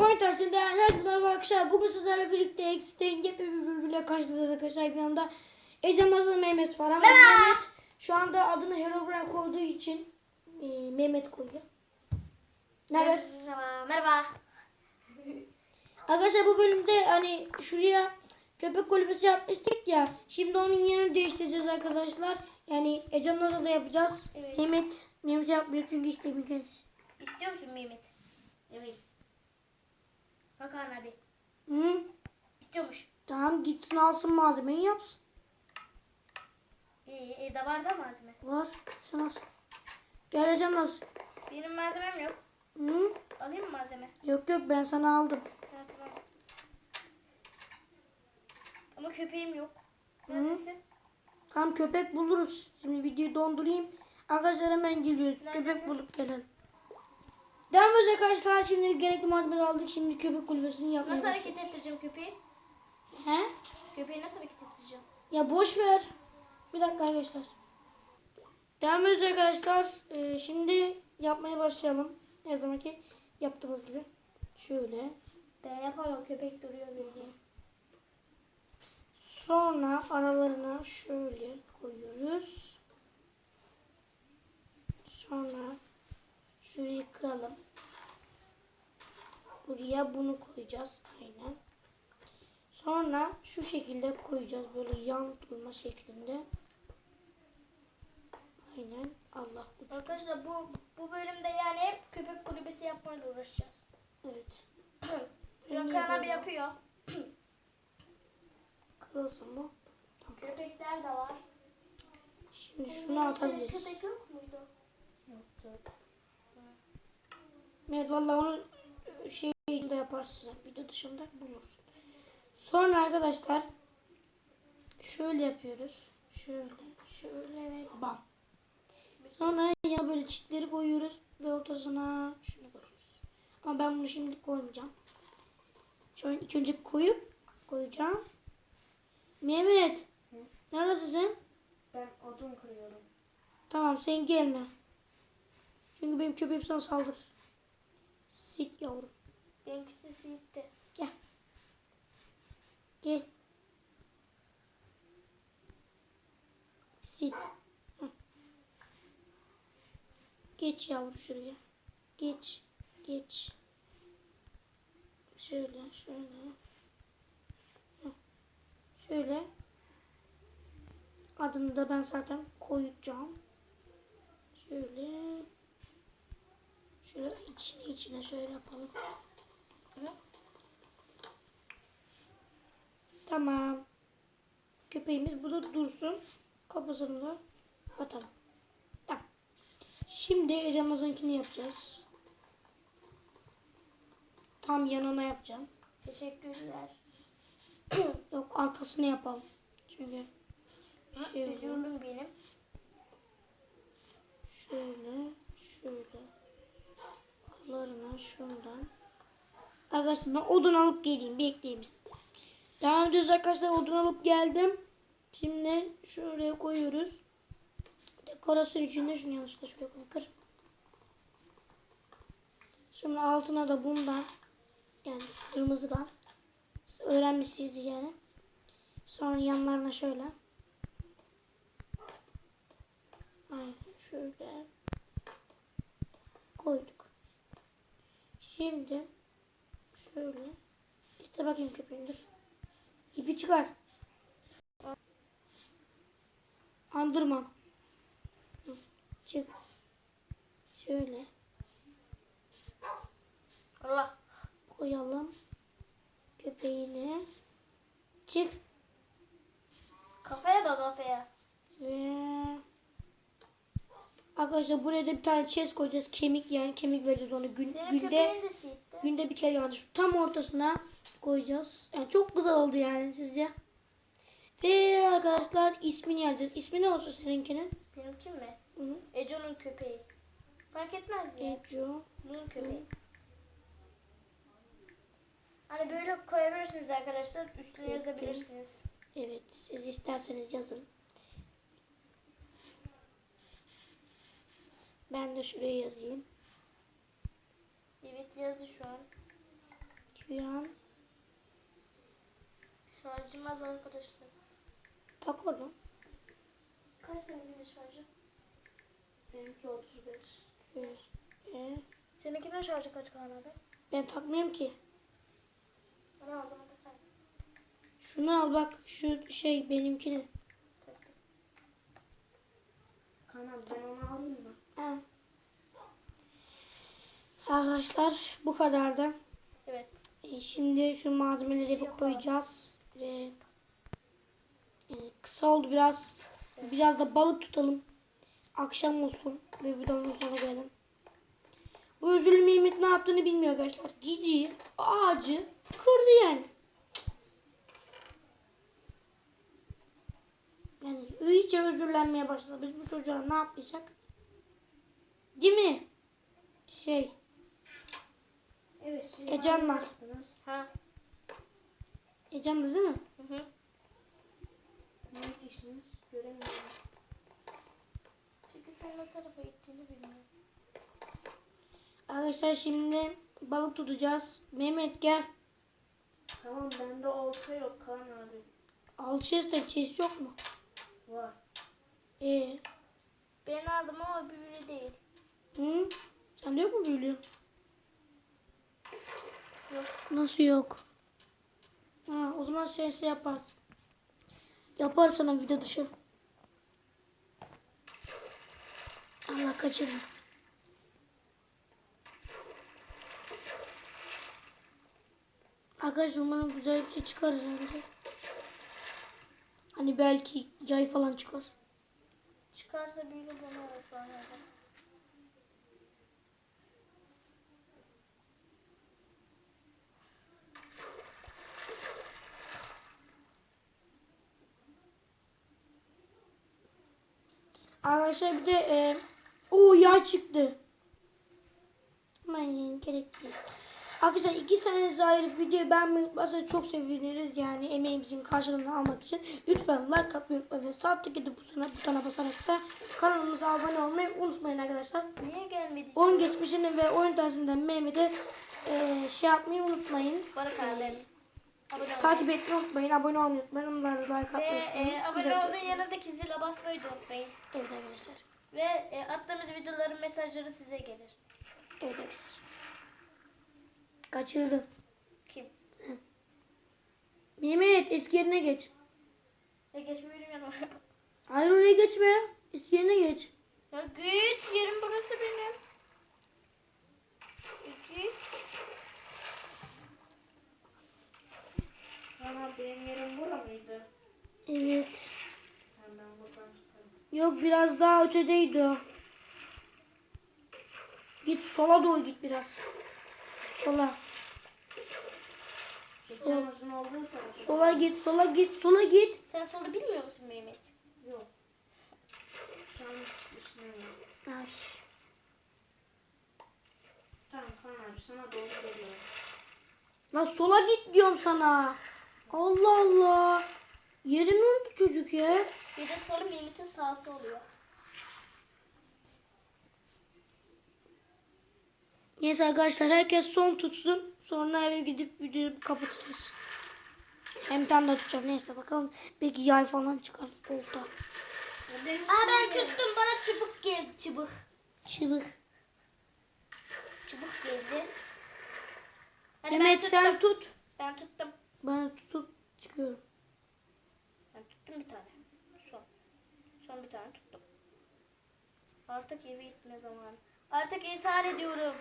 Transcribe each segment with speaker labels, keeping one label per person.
Speaker 1: Point Arsen'den herkese merhaba arkadaşlar. Bugün sizlerle birlikte Exit'in yepyeni bir bölümüyle karşınızda arkadaşlar. Bir yanında Ecem Hazır Mehmet var ama Mehmet şu anda adını Herobrine koyduğu için e, Mehmet koyuyor. Ne haber?
Speaker 2: Merhaba. Merhaba.
Speaker 1: Arkadaşlar bu bölümde hani şuraya köpek kulübesi yapmıştık ya. Şimdi onun yerini değiştireceğiz arkadaşlar. Yani Ecem Hazır da yapacağız.
Speaker 2: Evet.
Speaker 1: Mehmet Mehmet yapmıyor çünkü istemiyor kendisi.
Speaker 2: İstiyor musun Mehmet? Evet. Hakan abi.
Speaker 1: Hı?
Speaker 2: İstiyormuş.
Speaker 1: Tamam gitsin alsın malzemeyi yapsın.
Speaker 2: İyi, evde var da malzeme.
Speaker 1: Var gitsin alsın. Gel Ecem nasıl?
Speaker 2: Benim malzemem yok.
Speaker 1: Hı?
Speaker 2: Alayım mı malzeme?
Speaker 1: Yok yok ben sana aldım.
Speaker 2: Ha, tamam. Ama köpeğim yok. Neredesin?
Speaker 1: Tam köpek buluruz. Şimdi videoyu dondurayım. Arkadaşlar hemen geliyoruz. Köpek
Speaker 2: Neredesin?
Speaker 1: bulup gelelim. Devam arkadaşlar. Şimdi gerekli malzemeleri aldık. Şimdi köpek kulübesini yapmaya
Speaker 2: Nasıl
Speaker 1: başlıyoruz.
Speaker 2: hareket ettireceğim köpeği?
Speaker 1: He?
Speaker 2: Köpeği nasıl hareket ettireceğim?
Speaker 1: Ya boş ver. Bir dakika arkadaşlar. Devam ediyoruz arkadaşlar. Ee, şimdi yapmaya başlayalım. Her zamanki yaptığımız gibi. Şöyle.
Speaker 2: Ben yapamam. Köpek duruyor bildiğin.
Speaker 1: Sonra aralarına şöyle koyuyoruz. Sonra şurayı kıralım. Buraya bunu koyacağız. Aynen. Sonra şu şekilde koyacağız. Böyle yan durma şeklinde. Aynen. Allah uç.
Speaker 2: Arkadaşlar bu bu bölümde yani hep köpek kulübesi yapmayla uğraşacağız.
Speaker 1: Evet.
Speaker 2: Hakan abi yapıyor.
Speaker 1: Kırılsın bu.
Speaker 2: Köpekler de var.
Speaker 1: Şimdi şunu atabiliriz.
Speaker 2: Köpek yok muydu? Yoktu.
Speaker 1: Evet vallahi onu şey de yaparsın. Video dışında bulursun. Sonra arkadaşlar şöyle yapıyoruz. Şöyle, şöyle ve bam. Sonra ya böyle çitleri koyuyoruz ve ortasına şunu koyuyoruz. Ama ben bunu şimdi koymayacağım. Şöyle ilk önce koyup koyacağım. Mehmet. Neredesin sen?
Speaker 2: Ben odun kırıyorum.
Speaker 1: Tamam sen gelme. Çünkü benim köpeğim sana saldırır. Sit yavrum.
Speaker 2: Benimkisi siitte.
Speaker 1: Gel. Gel. Sit. Hı. Geç yavrum şuraya. Geç. Geç. Şöyle, şöyle. Hı. Şöyle. Adını da ben zaten koyacağım. Şöyle. Şöyle içine içine şöyle yapalım. Tamam. Köpeğimiz burada dursun. Kafasını da atalım. Tamam. Şimdi Ecemaz'ınkini yapacağız. Tam yanına yapacağım.
Speaker 2: Teşekkürler.
Speaker 1: Yok arkasını yapalım. Çünkü
Speaker 2: Ha,
Speaker 1: şöyle,
Speaker 2: Üzüldüm benim.
Speaker 1: şöyle, şöyle. Şundan. Arkadaşlar ben odun alıp geleyim. Bekleyeyim. Devam ediyoruz arkadaşlar. Odun alıp geldim. Şimdi şuraya koyuyoruz. Dekorasyon içinde şunu yanlışlıkla şuraya koyayım. Kır. Şimdi altına da bundan yani kırmızıdan öğrenmişsiniz yani. Sonra yanlarına şöyle. Aynen şöyle koyduk. Şimdi şöyle getir bakayım köpeğini dur. İpi çıkar. Andırma. Hı, Çık. Şöyle
Speaker 2: Allah.
Speaker 1: koyalım. Köpeğini. Çık.
Speaker 2: Kafaya bak kafaya.
Speaker 1: Ve Arkadaşlar buraya da bir tane chest koyacağız. Kemik yani kemik vereceğiz onu gün,
Speaker 2: Senin
Speaker 1: günde günde bir kere yani şu tam ortasına koyacağız. Yani çok güzel oldu yani sizce. Ve arkadaşlar ismini yazacağız. İsmi ne olsun seninkinin?
Speaker 2: Benimki mi?
Speaker 1: Hı -hı.
Speaker 2: Eco'nun köpeği. Fark etmez mi?
Speaker 1: Eco.
Speaker 2: Bunun köpeği. Hani böyle koyabilirsiniz arkadaşlar. Üstüne yazabilirsiniz.
Speaker 1: Evet siz isterseniz yazın. Ben de şuraya yazayım.
Speaker 2: Evet yazdı şu an.
Speaker 1: bir an.
Speaker 2: Şarjım az arkadaşlar.
Speaker 1: Tak oradan.
Speaker 2: Kaç seninkinin şarjı?
Speaker 3: Benimki 35.
Speaker 1: Bir, e,
Speaker 2: Seninkinin şarjı kaç abi?
Speaker 1: ben takmıyorum ki.
Speaker 2: Bana o zaman takar.
Speaker 1: Şunu al bak şu şey benimkini.
Speaker 2: Taktım.
Speaker 3: Kanan ben onu alayım mı?
Speaker 1: Arkadaşlar bu kadardı.
Speaker 2: Evet.
Speaker 1: E, Şimdi şu malzemeleri
Speaker 2: Şey
Speaker 1: koyacağız. Ve, e, kısa oldu biraz. Biraz da balık tutalım. Akşam olsun ve videonun sonuna gelelim. Bu özürlü Mehmet ne yaptığını bilmiyor arkadaşlar. Gidiyor ağacı kırdı yani. Yani iyice özürlenmeye başladı. Biz bu çocuğa ne yapacak? Değil mi? Şey,
Speaker 3: Evet siz
Speaker 1: E, Can
Speaker 3: bana
Speaker 1: Naz.
Speaker 3: yaptınız.
Speaker 2: Ha.
Speaker 1: Ecem de değil mi?
Speaker 2: Hı hı.
Speaker 3: Ne? Göremiyorum.
Speaker 2: Çünkü sen ne tarafa gittiğini bilmiyorum.
Speaker 1: Arkadaşlar şimdi balık tutacağız. Mehmet gel.
Speaker 3: Tamam bende olta yok Kaan abi.
Speaker 1: Alçıya çeşit yok mu?
Speaker 3: Var.
Speaker 1: Ee,
Speaker 2: Ben aldım ama büyülü değil.
Speaker 1: Hı? Sende yok mu büyülü?
Speaker 2: Yok.
Speaker 1: Nasıl yok? Ha, o zaman şey, şey yaparsın. Yapar sana video dışı. Allah kaçırma. Arkadaşlar umarım güzel bir şey çıkarız önce. Hani belki yay falan çıkar.
Speaker 2: Çıkarsa büyülü bana olur
Speaker 1: Arkadaşlar bir de e, o yay çıktı. Hemen yiyin gerek değil. Arkadaşlar iki sene ayrı video beğenmeyi unutmazsanız çok seviniriz yani emeğimizin karşılığını almak için. Lütfen like atmayı unutmayın ve saatteki de butona, butona basarak da kanalımıza abone olmayı unutmayın arkadaşlar.
Speaker 2: Niye gelmedi?
Speaker 1: Oyun geçmişini ve oyun tarzından Mehmet'e e, şey yapmayı unutmayın.
Speaker 2: Bana kaldı.
Speaker 1: Takip etmeyi unutmayın, abone olmayı unutmayın, onlara like
Speaker 2: Ve
Speaker 1: atmayı unutmayın.
Speaker 2: e, abone
Speaker 1: Güzel
Speaker 2: olduğun yanındaki zile basmayı da unutmayın.
Speaker 1: Evet arkadaşlar.
Speaker 2: Ve e, attığımız videoların mesajları size gelir.
Speaker 1: Evet arkadaşlar. Kaçırdım.
Speaker 2: Kim?
Speaker 1: Mehmet eski yerine geç.
Speaker 2: Ya geçmeyi bilmiyorum.
Speaker 1: Hayır oraya geçme. Eski yerine geç.
Speaker 2: ya git yerim burası benim. Git.
Speaker 3: Kaan abi benim yerim bura mıydı?
Speaker 1: Evet.
Speaker 3: Ha, ben buradan.
Speaker 1: Yok biraz daha ötedeydi o. Git sola doğru git biraz. Sola.
Speaker 3: Olduğu tarafı.
Speaker 1: Sola git, sola git, sola git.
Speaker 2: Sen solu bilmiyor musun Mehmet?
Speaker 3: Yok. Tam düşünemiyorum.
Speaker 1: Ay.
Speaker 3: Tamam Kaan abi sana doğru geliyorum.
Speaker 1: Lan sola git diyorum sana. Allah Allah. Yerini unuttu çocuk ya.
Speaker 2: Bir de solu Mehmet'in sağsı oluyor.
Speaker 1: Neyse arkadaşlar herkes son tutsun. Sonra eve gidip videoyu kapatacağız. Hem tane daha tutacağım. Neyse bakalım. Belki yay falan çıkar. Olta.
Speaker 2: Aa ben tuttum bana çubuk geldi çubuk.
Speaker 1: Çıbık.
Speaker 2: Çubuk geldi. Hadi ben
Speaker 1: Mehmet
Speaker 2: tuttum.
Speaker 1: sen tut.
Speaker 2: Ben tuttum.
Speaker 1: Ben tutup çıkıyorum.
Speaker 2: Ben tuttum bir tane. Son. Son bir tane tuttum. Artık eve gitme zamanı. Artık intihar ediyorum.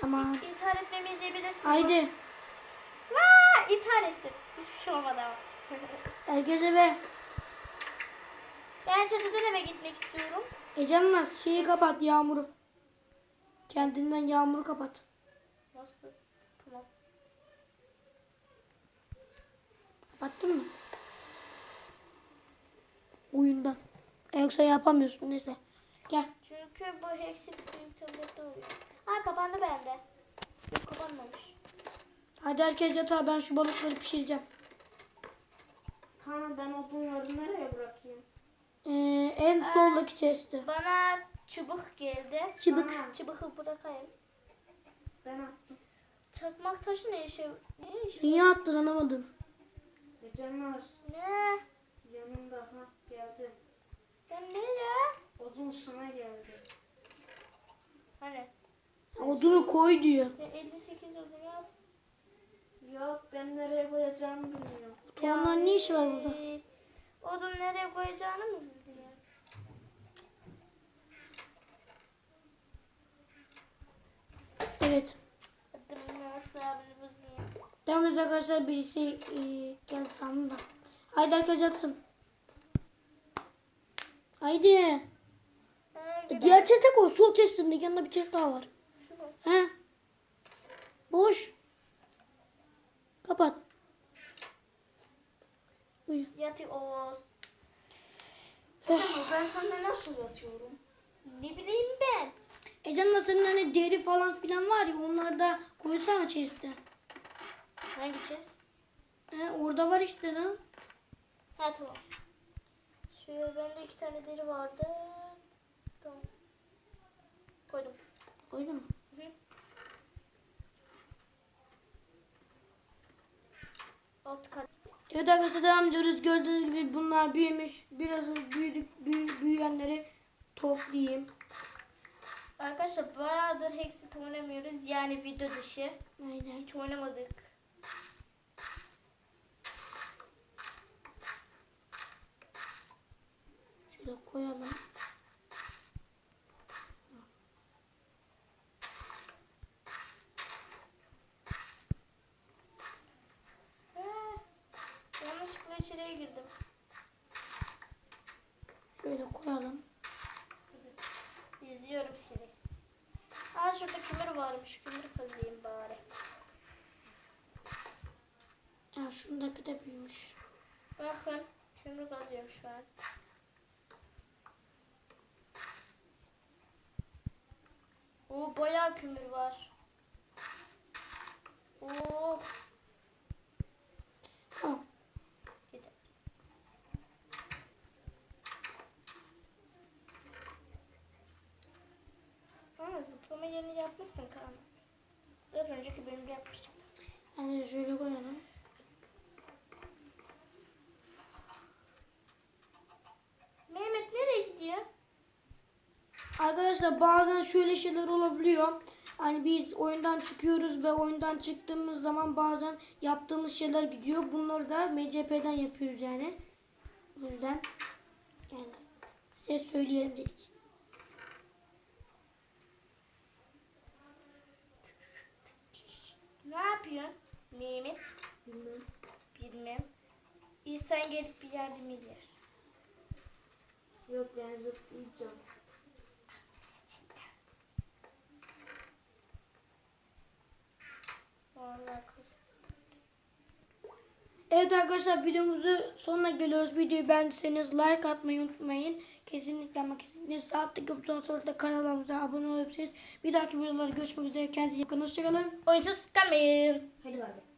Speaker 1: Tamam.
Speaker 2: İntihar etmemi izleyebilirsiniz.
Speaker 1: Haydi.
Speaker 2: Vaa, intihar ettim. Hiçbir şey olmadı ama.
Speaker 1: Herkes eve.
Speaker 2: ben çatıdan eve gitmek istiyorum.
Speaker 1: Ecem şeyi kapat yağmuru. Kendinden yağmuru kapat.
Speaker 2: Nasıl? Tamam.
Speaker 1: Kapattın mı? Oyundan. E, Yoksa yapamıyorsun neyse. Gel.
Speaker 2: Çünkü bu Hexit internette oluyor. Ha kapandı bende. Yok kapanmamış.
Speaker 1: Hadi herkes yatağa ben şu balıkları pişireceğim.
Speaker 3: Abi ben odunları nereye bırakayım?
Speaker 1: Ee, en soldaki chest'te.
Speaker 2: Bana çubuk geldi.
Speaker 1: Çubuk.
Speaker 3: Kaan,
Speaker 2: Çubuğu bırakayım.
Speaker 3: Ben attım.
Speaker 2: Çakmak taşı ne işe? Ne işe?
Speaker 1: Niye attın anlamadım.
Speaker 3: Var.
Speaker 2: Ne?
Speaker 3: Yanımda. Ha geldi.
Speaker 2: Sen nereye?
Speaker 3: Odun sana geldi.
Speaker 2: Hani?
Speaker 1: Odunu koy diyor.
Speaker 2: Ya 58 odun yap.
Speaker 3: Yok ben nereye koyacağımı bilmiyorum.
Speaker 1: Tohumların ne işi var burada?
Speaker 2: Odun nereye koyacağını mı bildin ya?
Speaker 1: Evet.
Speaker 2: Hesabını bozmayayım.
Speaker 1: Devam ediyoruz arkadaşlar. Birisi e, geldi sandım da. Haydi arkadaşlar atsın. Haydi.
Speaker 2: Ha,
Speaker 1: E, diğer chest'e koy. Sol chest'inde yanında bir chest daha var.
Speaker 2: Şu mu?
Speaker 1: He. Boş. Kapat. Uyu.
Speaker 2: Yatıyoruz.
Speaker 3: Ecem ben sana nasıl yatıyorum?
Speaker 2: Ne bileyim ben.
Speaker 1: Ecan'la senin hani deri falan filan var ya onları da koysana chest'e.
Speaker 2: Hangi çiz?
Speaker 1: He, orada var işte lan.
Speaker 2: Ha tamam. Şöyle bende iki tane deri vardı. Tamam. Koydum.
Speaker 1: Koydun mu?
Speaker 2: Hı. Alt kat.
Speaker 1: Evet arkadaşlar devam ediyoruz. Gördüğünüz gibi bunlar büyümüş. Biraz büyüdük, büyü- büyüyenleri toplayayım.
Speaker 2: Arkadaşlar bayağıdır Hexit oynamıyoruz. Yani video dışı.
Speaker 1: Aynen.
Speaker 2: Hiç oynamadık.
Speaker 1: Şöyle koyalım.
Speaker 2: Ha, yanlışlıkla içeriye girdim.
Speaker 1: Şöyle koyalım.
Speaker 2: İzliyorum sizi. Aa şurada kömür varmış. Kömür kazıyım bari.
Speaker 1: Ya şundaki de büyümüş.
Speaker 2: Bakın kömür kazıyorum şu an. Oo bayağı kömür var. Oo
Speaker 1: Tamam.
Speaker 2: yeter. Aa zıplama yerini yapmışsın Kaan. Biraz önceki bölümde yapmıştım.
Speaker 1: Yani şöyle koyalım.
Speaker 2: Mehmet nereye gidiyor?
Speaker 1: Arkadaşlar bazen şöyle şeyler olabiliyor. Hani biz oyundan çıkıyoruz ve oyundan çıktığımız zaman bazen yaptığımız şeyler gidiyor. Bunları da MCP'den yapıyoruz yani. O yüzden yani size söyleyelim dedik.
Speaker 2: Ne yapıyorsun Mehmet?
Speaker 3: Bilmem.
Speaker 2: Bilmem. İnsan gelip bir yardım eder.
Speaker 3: Yok ben zıplayacağım.
Speaker 1: Evet arkadaşlar videomuzu sonuna geliyoruz. Videoyu beğendiyseniz like atmayı unutmayın. Kesinlikle ama kesinlikle sağ tıklayıp buton sonra da kanalımıza abone olabilirsiniz. Bir dahaki videolarda görüşmek üzere. Kendinize iyi bakın. Hoşçakalın.
Speaker 2: Oyunsuz kalmayın.
Speaker 3: Hadi bay bay.